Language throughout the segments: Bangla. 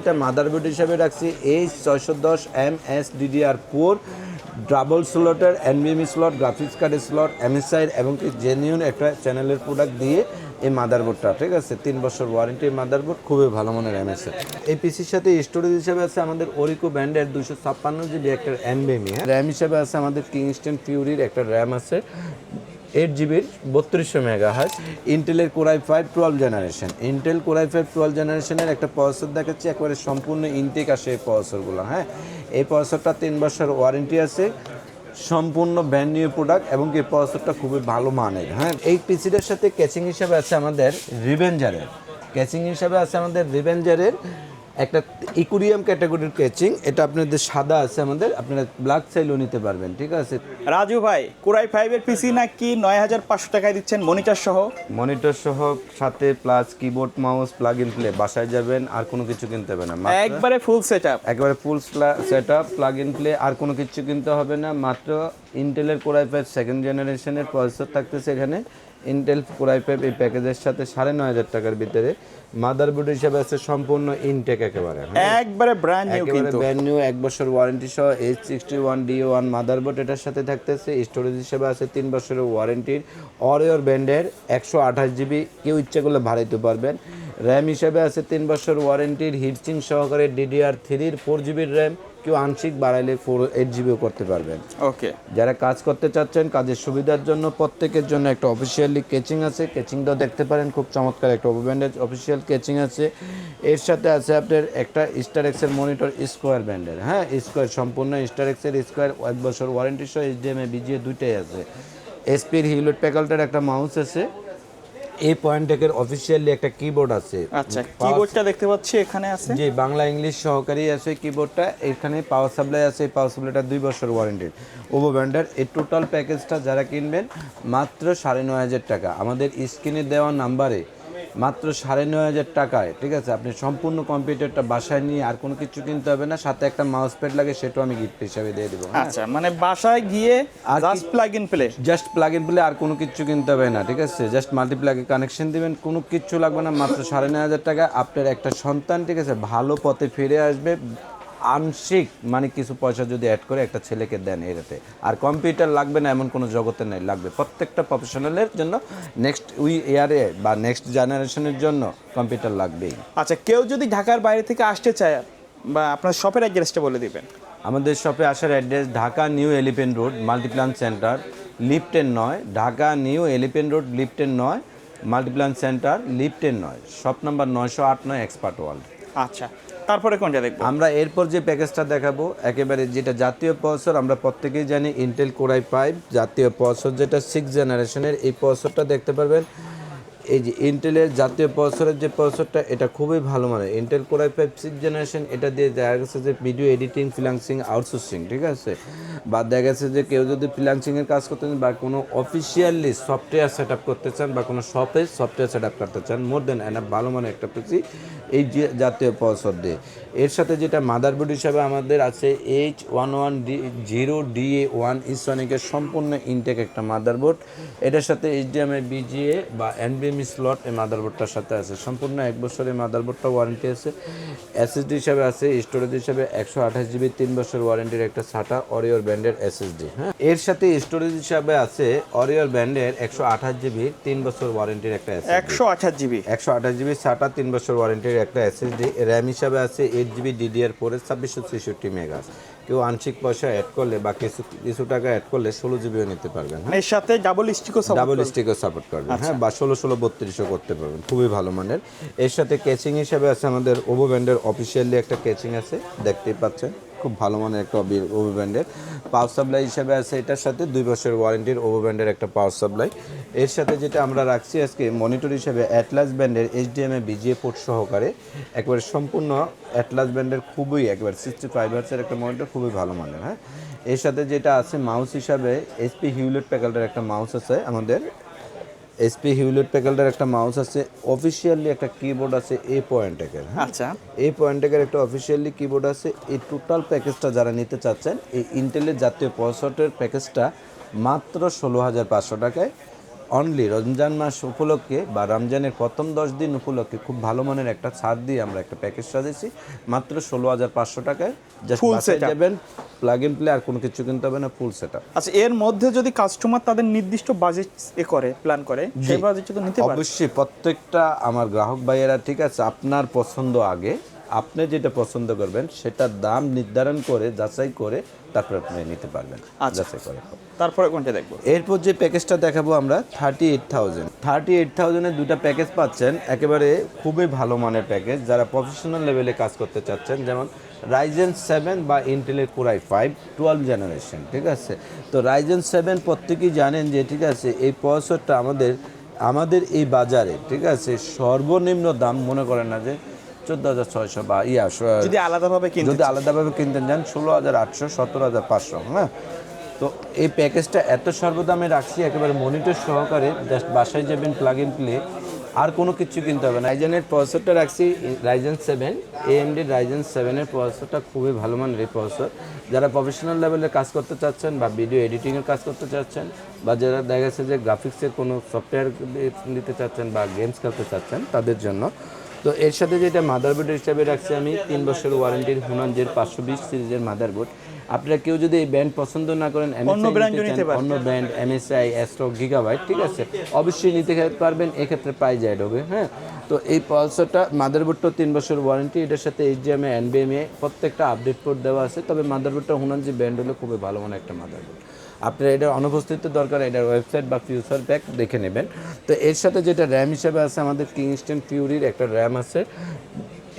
এটা মাদারবোর্ড হিসাবে রাখছি এইচ ছয়শো দশ M S DDR four double স্লটের এনবিএমই স্লট গ্রাফিক্স কার্ডের স্লট এমএসআই এবং কি জেনিউন একটা চ্যানেলের প্রোডাক্ট দিয়ে এই মাদারবোর্ডটা ঠিক আছে? তিন বছর ওয়ারেন্টি মাদারবোর্ড খুবই ভালো মানের এমএসএ এই পিসির সাথে স্টোরেজ হিসেবে আছে আমাদের ওরিকো ব্যান্ডের দুশো ছাপ্পান্ন জিবি একটা এনবিএমই র্যাম হিসেবে আছে আমাদের কিংস্টন ফিউরির একটা র্যাম আছে। এইট জিবির বত্রিশশো মেগা হাজ ইন্টেলের Core i five twelve generation Intel Core i five twelve জেনারেশনের একটা প্রসেসর দেখাচ্ছি, একবারে সম্পূর্ণ ইনটেক আসে এই প্রসেসরগুলো হ্যাঁ? এই প্রসেসরটা তিন বছর ওয়ারেন্টি আছে, সম্পূর্ণ ব্র্যান্ড নিউ প্রোডাক্ট এবং এই প্রসেসরটা খুবই ভালো মানের হ্যাঁ? এই পিসিটার সাথে ক্যাচিং হিসাবে আছে আমাদের রিভেঞ্জারের ক্যাচিং হিসাবে আছে আমাদের রিভেঞ্জারের একটা ইকুরিয়াম ক্যাটাগরির ক্যাচিং এটা আপনাদের সাদা আছে আমাদের আপনারা ব্ল্যাক চাইলেও নিতে পারবেন ঠিক আছে? রাজু ভাই কুরাই ফাইভের পিসি নাকি নয় হাজার পাঁচশো টাকায় দিচ্ছেন মনিটর সহ? মনিটর সহ সাথে plus keyboard mouse plug in play বাসায় যাবেন আর কোনো কিছু কিনতে হবে না। একবারে ফুল সেট আপ একবারে full set up plug in play আর কোনো কিছু কিনতে হবে না। মাত্র ইন্টেলের কোরাই ফাইভ সেকেন্ড জেনারেশনের প্রসেসর থাকতেছে এখানে। ইন্টেল কোরাই ফাইভ এই প্যাকেজের সাথে সাড়ে নয় হাজার টাকার ভিতরে মাদারবোর্ড হিসাবে আছে সম্পূর্ণ ইনটেক একেবারে হ্যাঁ। একবারে ব্র্যান্ড নিউ কিন্তু। ব্র্যান্ড নিউ এক বছর ওয়ারেন্টি সহ H sixty one D one motherboard এটার সাথে থাকতেছে। স্টোরেজ হিসেবে আছে তিন বছরের ওয়ারেন্টির অরিওর ব্যান্ডের একশো আঠাশ জিবি কেউ ইচ্ছে করলে ভাড়াইতে পারবেন। র্যাম হিসেবে আছে তিন বছর ওয়ারেন্টির হিটচিং সহকারে ডিডিআর থ্রির ফোর জিবির র্যাম কেউ আংশিক বাড়াইলে ফোর এইট জিবিও করতে পারবেন ওকে যারা কাজ করতে চাচ্ছেন কাজের সুবিধার জন্য প্রত্যেকের জন্য একটা অফিসিয়ালি কেচিং আছে। কেচিংটাও দেখতে পারেন খুব চমৎকার একটা ওভারব্যান্ডের অফিসিয়াল কেচিং আছে। এর সাথে আছে আপনার একটা স্টার এক্সের মনিটর স্কোয়ার ব্যান্ডের হ্যাঁ স্কোয়ার সম্পূর্ণ স্টার এক্সের স্কোয়ার এক বছর ওয়ারেন্টি সহ এইচডিএমএ বিজিএ দুইটাই আছে। এসপির হিউলেট প্যাকালটার একটা মাউস আছে। এই পয়েন্ট পয়েন্টেকের অফিসিয়ালি একটা কিবোর্ড আছে। আচ্ছা কিবোর্ডটা দেখতে পাচ্ছি এখানে আছে। জি বাংলা ইংলিশ সহকারী আছে কিবোর্ডটা এখানে পাওয়ার সাপ্লাই আছে এই পাওয়ার সাপ্লাইটা দুই বছর ওয়ারেন্টি ওভো ব্র্যান্ডের এই টোটাল প্যাকেজটা যারা কিনবেন মাত্র সাড়ে নয় হাজার টাকা। আমাদের স্ক্রিনে দেওয়া নাম্বারে মাত্র সাড়ে নয় হাজার টাকায় ঠিক আছে? আপনি সম্পূর্ণ কম্পিউটারটা বাসায় নিয়ে আর কোনো কিছু কিনতে হবে না। সাথে একটা মাউস প্যাড লাগে সেটাও আমি গিফট হিসাবে দিয়ে দেবো আচ্ছা মানে বাসায় গিয়ে just plug in play just plug in play আর কোনো কিছু কিনতে হবে না ঠিক আছে? জাস্ট মাল্টিপ্লাগে কানেকশন দিবেন কোনো কিছু লাগবে না মাত্র সাড়ে নয় হাজার টাকায়। আপনার একটা সন্তান ঠিক আছে? ভালো পথে ফিরে আসবে আংশিক মানে কিছু পয়সা যদি অ্যাড করে একটা ছেলেকে দেন এরাতে আর কম্পিউটার লাগবে না এমন কোনো জগতে নেই লাগবে। প্রত্যেকটা প্রফেশনালের জন্য নেক্সট উই ইয়ারে বা নেক্সট জেনারেশনের জন্য কম্পিউটার লাগবেই। আচ্ছা কেউ যদি ঢাকার বাইরে থেকে আসতে চায় বা আপনার শপের অ্যাড্রেসটা বলে দিবেন। আমাদের শপে আসার address Dhaka new elephant road Multiplan center লিফটেন নয় ঢাকা নিউ এলিফেন্ট রোড লিফটেন নয় মাল্টিপ্লান সেন্টার লিফটেন নয়। শপ নাম্বার নয়শো আট নয় এক্সপার্ট ওয়ার্ল্ড। আচ্ছা। তারপরে কোনটা দেখব? আমরা এরপর যে প্যাকেজটা দেখাবো, একেবারে যেটা জাতীয় পসর আমরা প্রত্যেকেই জানি ইন্টেল কোরাই ফাইভ জাতীয় পসর যেটা সিক্স জেনারেশনের এই পসরটা দেখতে পারবেন। এই যে ইন্টেলের জাতীয় প্রসেসরের যে প্রসেসরটা এটা খুবই ভালো মানে Intel core i five six generation এটা দিয়ে দেখা গেছে যে ভিডিও এডিটিং ফ্রিলান্সিং আউটসোর্সিং ঠিক আছে? বা দেখা গেছে যে কেউ যদি ফ্রিলান্সিংয়ের কাজ করতে চান বা কোনো অফিসিয়ালি সফটওয়্যার সেট আপ করতে চান বা কোনো শপে সফটওয়্যার সেট আপ করতে চান মোর দেন এনাফ ভালো মানে একটা পিসি এই জাতীয় প্রসেসর দিয়ে। এর সাথে যেটা মাদারবোর্ড হিসাবে আমাদের আছে H one one D zero D A one ইসনিকের সম্পূর্ণ ইনটেক একটা মাদারবোর্ড এটার সাথে এইচডিএমআই বিজিএ বা এনবিএমই স্লট এই মাদারবোর্ডটার সাথে আছে। সম্পূর্ণ এক বছরের মাদারবোর্ডটা ওয়ারেন্টি আছে। এসএসডি হিসাবে আছে স্টোরেজ হিসাবে একশো আঠাশ জিবি তিন বছর ওয়ারেন্টির একটা সাটা অরিওর ব্যান্ডের এসএসডি হ্যাঁ? এর সাথে স্টোরেজ হিসাবে আছে অরিওর ব্র্যান্ডের একশো আঠাশ জিবি তিন বছর ওয়ারেন্টির একটা একশো আঠাশ জিবি একশো আঠাশ জিবি সাটা তিন বছর ওয়ারেন্টির একটা এসএসডি র্যাম হিসাবে আছে এইট জিবি ডিডিআর ফোরের ছাব্বিশশো ছেষট্টি মেগা কেউ আংশিক পয়সা অ্যাড করলে বা কিছু কিছু টাকা অ্যাড করলে ষোলো জিবিও নিতে পারবেন হ্যাঁ? এর সাথে ডাবল স্টিকও ডাবল স্টিকও সাপোর্ট করবেন হ্যাঁ? বা ষোলো ষোলো বত্রিশও করতে পারবেন খুবই ভালো মানের। এর সাথে ক্যাচিং হিসাবে আছে আমাদের ওভো ব্যান্ডের অফিসিয়ালি একটা ক্যাচিং আছে দেখতেই পাচ্ছেন। খুব ভালো মানের একটা ওভো ব্যান্ডের পাওয়ার সাপ্লাই হিসাবে আছে এটার সাথে দুই বছর ওয়ারেন্টির ওভো একটা পাওয়ার সাপ্লাই। এর সাথে যেটা আমরা রাখছি আজকে মনিটর হিসেবে অ্যাটলাস ব্যান্ডের এইচডিএমএ বিজিএ পোর্ট সহকারে। একবারে সম্পূর্ণ অ্যাটলাস ব্যান্ডের খুবই একবার সিক্সটি ফাইভ হার্সের একটা মনিটর, খুবই ভালো মানের হ্যাঁ? এর সাথে যেটা আছে মাউস হিসাবে এসপি হিউলেট প্যাকেলটার একটা মাউস আছে আমাদের এসপি হিউলেট প্যাকেলটার একটা মাউস আছে অফিসিয়ালি একটা কিবোর্ড আছে এ পয়েন্টেকের এর আচ্ছা। এ এই পয়েন্টেকের একটা অফিসিয়ালি কিবোর্ড আছে। এই টোটাল প্যাকেজটা যারা নিতে চাচ্ছেন এই ইন্টেলের জাতীয় প্রসেসরের প্যাকেজটা মাত্র ষোলো হাজার পাঁচশো টাকায়। অনলি রমজান মাস উপলক্ষে বা রমজানের প্রথম দশ দিন উপলক্ষে খুব ভালো মানের একটা ছাড় দিয়ে আমরা একটা প্যাকেজ সাজেছি মাত্র ষোলো হাজার পাঁচশো টাকায়। জাস্ট। যাবেন প্লাগ ইন প্লে আর কোনো কিছু কিনতে হবে না ফুল সেট আচ্ছা এর মধ্যে যদি কাস্টমার তাদের নির্দিষ্ট বাজেট এ করে প্ল্যান করে সেই বাজেট তো নিতে অবশ্যই প্রত্যেকটা আমার গ্রাহক ভাইয়েরা ঠিক আছে আপনার পছন্দ আগে আপনি যেটা পছন্দ করবেন সেটার দাম নির্ধারণ করে যাচাই করে তারপর আপনি নিতে পারবেন। আচ্ছা। যাচাই করে তারপরে কোনটা দেখব? এরপর যে প্যাকেজটা দেখাবো আমরা thirty eight thousand thirty eight থাউজেন্ডের দুটা প্যাকেজ পাচ্ছেন একেবারে খুবই ভালো মানের প্যাকেজ। যারা প্রফেশনাল লেভেলে কাজ করতে চাচ্ছেন যেমন রাইজেন সেভেন বা ইন্টেলের কোরাই ফাইভ টুয়েলভ জেনারেশন ঠিক আছে? তো রাইজেন সেভেন প্রত্যেকেই জানেন যে ঠিক আছে এই প্রসেসরটা আমাদের আমাদের এই বাজারে ঠিক আছে সর্বনিম্ন দাম মনে করেন না যে চোদ্দ হাজার ছয়শো বা ইয়া যদি আলাদাভাবে কিনতে যদি আলাদাভাবে কিনতে যান ষোলো হাজার আটশো সতেরো হাজার পাঁচশো হ্যাঁ? তো এই প্যাকেজটা এত সর্বদামে রাখছি একেবারে মনিটর সহকারে জাস্ট বাসায় যাবেন প্লাগ ইন প্লে আর কোনো কিছু কিনতে হবে না। রাইজেনের প্রসেসরটা রাখছি রাইজেন সেভেন এএমডি রাইজেন সেভেনের প্রসেসরটা খুবই ভালো মানের এই প্রসেসর যারা প্রফেশনাল লেভেলে কাজ করতে চাচ্ছেন বা ভিডিও এডিটিংয়ের কাজ করতে চাচ্ছেন বা যারা দেখা গেছে যে গ্রাফিক্সের কোনো সফটওয়্যার নিতে চাচ্ছেন বা গেমস খেলতে চাচ্ছেন তাদের জন্য তো এর সাথে যেটা মাদারবোর্ড হিসাবে রাখছি আমি তিন বছর ওয়ারেন্টির হুনানজের পাঁচশো বিশ সিরিজের মাদারবোর্ড আপনারা কেউ যদি এই ব্র্যান্ড পছন্দ না করেন অন্য ব্র্যান্ড এমএসআই অ্যাস্ট্রো গিগাবাইট ঠিক আছে? অবশ্যই নিতে পারবেন এক্ষেত্রে পাই যায় ডোবে হ্যাঁ? তো এই পালসারটা মাদারবোর্ডটা তিন বছর ওয়ারেন্টি এটার সাথে এইচডিএমএ এনবিএমএ প্রত্যেকটা আপডেট পোর্ট দেওয়া আছে তবে মাদারবোর্ডটা হুনানজি ব্র্যান্ড হলে খুবই ভালো মানের একটা মাদারবোর্ড আপনার এটা অনুপস্থিত দরকার, এটার ওয়েবসাইট বা ফিউচার প্যাক দেখে নেবেন। তো এর সাথে যেটা র্যাম হিসাবে আছে, আমাদের কিংস্টেন ফিউরির একটা র্যাম আছে।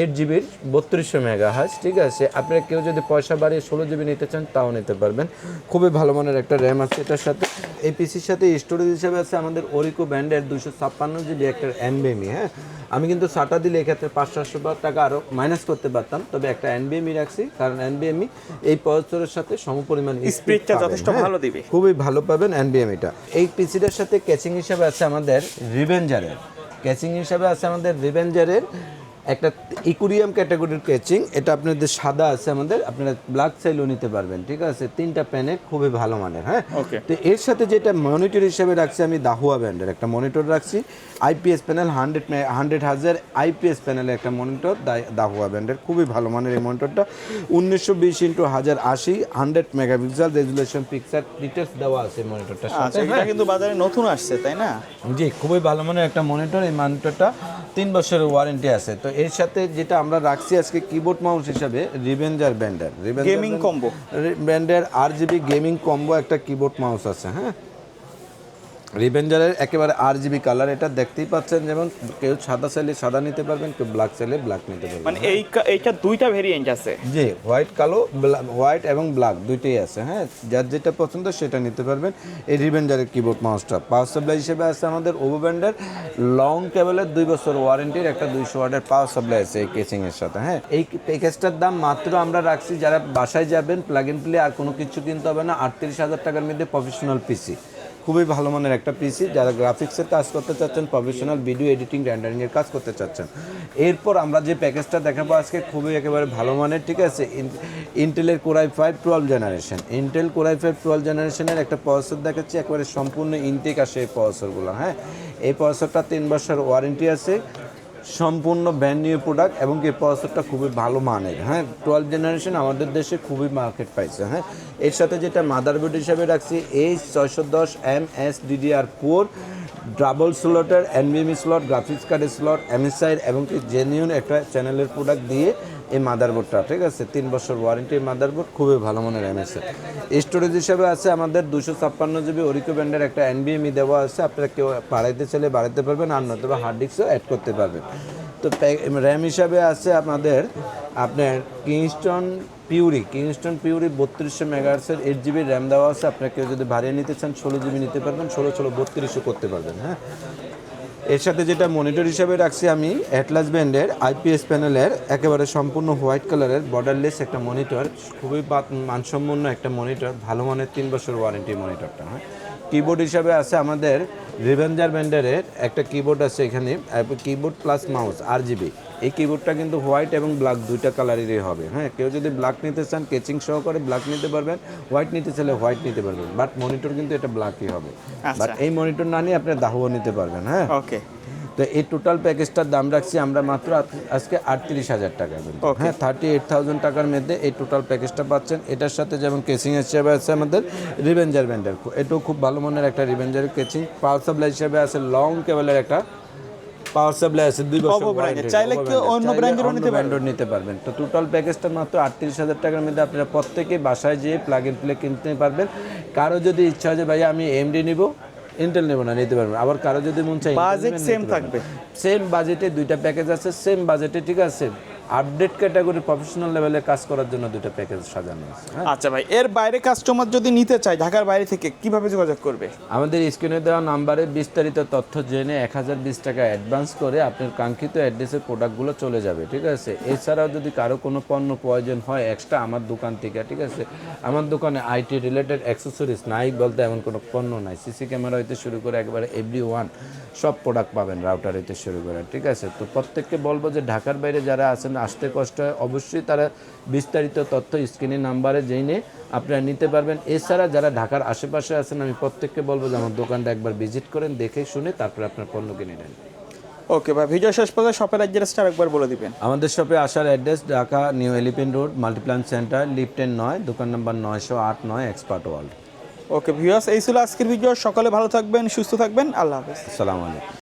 এইট জিবির বত্রিশশো মেগা হাজ ঠিক আছে? আপনারা কেউ যদি পয়সা বাড়িয়ে ষোলো জিবি নিতে চান তাও নিতে পারবেন। খুবই ভালো মানের একটা র্যাম আছে এটার সাথে। এই পিসির সাথে স্টোরেজ হিসাবে আছে আমাদের ওরিকো ব্যান্ডের দুশো ছাপ্পান্ন জিবি একটা এনবিএমই হ্যাঁ? আমি কিন্তু সাটা দিলে এক্ষেত্রে পাঁচ সাতশো টাকা আরও মাইনাস করতে পারতাম তবে একটা এনবিএমই রাখছি কারণ এনবিএমই এই প্রসেসরের সাথে সমপরিমাণ স্পিডটা যথেষ্ট হ্যাঁ? ভালো দিবে। খুবই ভালো পাবেন এনবিএমইটা। এই পিসিটার সাথে ক্যাচিং হিসাবে আছে আমাদের রিভেঞ্জারের ক্যাচিং হিসাবে আছে আমাদের রিভেঞ্জারের একটা ইকুরিয়াম ক্যাটাগরির ক্যাচিং এটা আপনাদের সাদা আছে আমাদের আপনারা ব্ল্যাক চাইলেও নিতে পারবেন ঠিক আছে? তিনটা প্যানে খুবই ভালো মানের হ্যাঁ? তো এর সাথে যেটা মনিটর হিসেবে রাখছি আমি দাহুয়া ব্র্যান্ডের একটা মনিটর রাখছি আইপিএস প্যানেল হান্ড্রেড হান্ড্রেড হাজার আইপিএস প্যানেলের একটা মনিটর দাহুয়া ব্র্যান্ডের খুবই ভালো মানের এই মনিটরটা উনিশশো বিশ ইন্টু হাজার আশি hundred megapixel resolution picture details দেওয়া আছে মনিটরটা আচ্ছা এটা কিন্তু বাজারে নতুন আসছে তাই না? জি খুবই ভালো মানের একটা মনিটর এই মনিটরটা তিন বছরের ওয়ারেন্টি আছে। তো এর সাথে যেটা আমরা রাখছি আজকে কিবোর্ড মাউস হিসাবে রিভেঞ্জার ব্যান্ডের গেমিং কম্বো ব্যান্ডের আর জিবি গেমিং কম্বো একটা কিবোর্ড মাউস আছে হ্যাঁ? রিভেঞ্জারের একেবারে আর জিবি কালার এটা দেখতেই পাচ্ছেন যেমন কেউ সাদা চাইলে সাদা নিতে পারবেন কেউ ব্ল্যাক চাইলে ব্ল্যাক নিতে পারবেন। মানে এই এইটা দুইটা ভেরিয়েন্ট আছে। জি হোয়াইট কালো হোয়াইট এবং ব্ল্যাক দুইটাই আছে হ্যাঁ? যার যেটা পছন্দ সেটা নিতে পারবেন। এই রিভেঞ্জারের কিবোর্ড মাউসটা পাওয়ার সাপ্লাই হিসেবে আছে আমাদের ওভো ব্যান্ডের লং কেবলের দুই বছর ওয়ারেন্টির একটা দুইশো ওয়াটের পাওয়ার সাপ্লাই আছে এই কেসিংয়ের সাথে হ্যাঁ? এই প্যাকেজটার দাম মাত্র আমরা রাখছি যারা বাসায় যাবেন প্লাগ ইন প্লে আর কোনো কিছু কিনতে হবে না। আটত্রিশ হাজার টাকার মধ্যে প্রফেশনাল পিসি খুবই ভালো মানের একটা পিসি যারা গ্রাফিক্সের কাজ করতে চাচ্ছেন প্রফেশনাল ভিডিও এডিটিং র্যান্ডারিংয়ের কাজ করতে চাচ্ছেন। এরপর আমরা যে প্যাকেজটা দেখাবো আজকে, খুবই একেবারে ভালো মানের, ঠিক আছে? ইন্টেলের core i five twelve generation Intel core i five twelve জেনারেশনের একটা প্রসেসর দেখাচ্ছি, একেবারে সম্পূর্ণ ইনটেক আসে এই প্রসেসরগুলো হ্যাঁ? এই প্রসেসরটা তিন বছর ওয়ারেন্টি আছে। সম্পূর্ণ ব্র্যান্ড নিউ প্রোডাক্ট এবং এই প্রসেসরটা খুবই ভালো মানের। হ্যাঁ টুয়েলভ জেনারেশন আমাদের দেশে খুবই মার্কেট পাইছে হ্যাঁ। এর সাথে যেটা মাদারবোর্ড হিসাবে রাখছি এইচ ছয়শো দশ M S DDR four double স্লটের এনবিএমই স্লট গ্রাফিক্স কার্ডের স্লট এমএসআই এবং জেনিউন একটা চ্যানেলের প্রোডাক্ট দিয়ে এই মাদারবোর্ডটা, ঠিক আছে? তিন বছর ওয়ারেন্টি মাদারবোর্ড, খুবই ভালো মানের এমএসআই স্টোরেজ হিসাবে আছে আমাদের দুশো ছাপ্পান্ন জিবি ওরিকো ব্যান্ডের একটা এনবিএমই দেওয়া আছে। আপনারা কেউ বাড়াইতে চাইলে বাড়াতে পারবেন, আর নয়তো হার্ড ডিস্কও অ্যাড করতে পারবেন। তো র্যাম হিসাবে আছে আপনাদের আপনার কিংস্টন পিউরি কিংস্টন পিউরি বত্রিশশো মেগাহার্সের এইট জিবি র্যাম দেওয়া আছে। আপনার কেউ যদি বাড়িয়ে নিতে চান, ষোলো জিবি নিতে পারবেন, ষোলো ষোলো বত্রিশশো করতে পারবেন হ্যাঁ? এর সাথে যেটা মনিটর হিসাবে রাখছি আমি অ্যাটলাস ব্যান্ডের আইপিএস প্যানেলের একেবারে সম্পূর্ণ হোয়াইট কালারের বর্ডারলেস একটা মনিটর খুবই মানসম্পন্ন একটা মনিটর ভালো মানের তিন বছর ওয়ারেন্টি মনিটরটা হ্যাঁ? কিবোর্ড হিসাবে আছে আমাদের রিভেঞ্জার ব্যান্ডারের একটা কিবোর্ড আছে এখানে কিবোর্ড প্লাস মাউস আর জিবি এই কিবোর্ডটা কিন্তু হোয়াইট এবং ব্ল্যাক দুইটা কালারেরই হবে হ্যাঁ? কেউ যদি ব্ল্যাক নিতে চান কেচিং সহ করে ব্ল্যাক নিতে পারবেন হোয়াইট নিতে চাইলে হোয়াইট নিতে পারবেন বাট মনিটর কিন্তু এটা ব্ল্যাকই হবে। বাট আচ্ছা। এই মনিটর না নিয়ে আপনি দাহুও নিতে পারবেন হ্যাঁ? ওকে তো এই টোটাল প্যাকেজটার দাম রাখছি আমরা মাত্র আজকে আটত্রিশ হাজার টাকা. হ্যাঁ থার্টি এইট থাউজেন্ড টাকার মধ্যে এই টোটাল প্যাকেজটা পাচ্ছেন এটার সাথে যেমন কেসিং হিসেবে আছে আমাদের রিভেঞ্জার ব্যান্ডের এটাও খুব ভালো মানের একটা রিভেঞ্জার কেচিং পাওয়ার সাপ্লাই হিসেবে আছে লং কেবলের একটা পাওয়ার সাপ্লাই আছে দুই বছর। চাইলে brand এর। অন্য নিতে পারবে। নিতে পারবেন তো টোটাল প্যাকেজটা মাত্র আটত্রিশ হাজার টাকার মধ্যে আপনারা প্রত্যেকেই বাসায় যেয়ে প্লাগ ইন প্লে কিনতে পারবেন কারও যদি ইচ্ছা হয় যে ভাই আমি এমডি নিব ইন্টেল নেব না নিতে পারবেন আবার কারও যদি মন চাই বাজেট সেম থাকবে। সেম বাজেটে দুইটা প্যাকেজ আছে সেম বাজেটে ঠিক আছে। আপডেট ক্যাটাগরি প্রফেশনাল লেভেলে কাজ করার জন্য দুইটা প্যাকেজ সাজানো আছে হ্যাঁ। আচ্ছা ভাই এর বাইরে কাস্টমার যদি নিতে চায় ঢাকার বাইরে থেকে কীভাবে যোগাযোগ করবে? আমাদের স্ক্রিনে দেওয়া নাম্বারে বিস্তারিত তথ্য জেনে এক হাজার বিশ টাকা অ্যাডভান্স করে আপনার কাঙ্ক্ষিত অ্যাড্রেসের প্রোডাক্টগুলো চলে যাবে ঠিক আছে? এছাড়াও যদি কারও কোনো পণ্য প্রয়োজন হয় এক্সট্রা আমার দোকান থেকে ঠিক আছে? আমার দোকানে আইটি রিলেটেড অ্যাক্সেসরিজ নাই বলতে এমন কোনো পণ্য নাই। সিসি ক্যামেরা হইতে শুরু করে একবারে এভরি ওয়ান সব প্রোডাক্ট পাবেন রাউটার হইতে শুরু করে ঠিক আছে? তো প্রত্যেককে বলব যে ঢাকার বাইরে যারা আছেন আসতে কষ্ট হয়। অবশ্যই তারা বিস্তারিত তথ্য স্ক্রিনে নাম্বারে জেনে আপনারা নিতে পারবেন। এছাড়া যারা ঢাকার আশেপাশে আছেন আমি প্রত্যেককে বলব যে আমার দোকানটা একবার ভিজিট করেন দেখে শুনে তারপরে আপনার পণ্য কিনে নেন। ওকে ভাই ভিডিও শেষ পর্যন্ত শপের অ্যাড্রেসটা একবার বলে দিবেন। আমাদের শপে আসার address Dhaka new elephant road Multiplan center লিফটেন নয় দোকান নাম্বার নয়শো আট নয় এক্সপার্ট ওয়ার্ল্ড। ওকে ভিউয়ার্স এই ছিল আজকের ভিডিও। সকালে ভালো থাকবেন সুস্থ থাকবেন। আল্লাহ হাফেজ। আসসালামু আলাইকুম।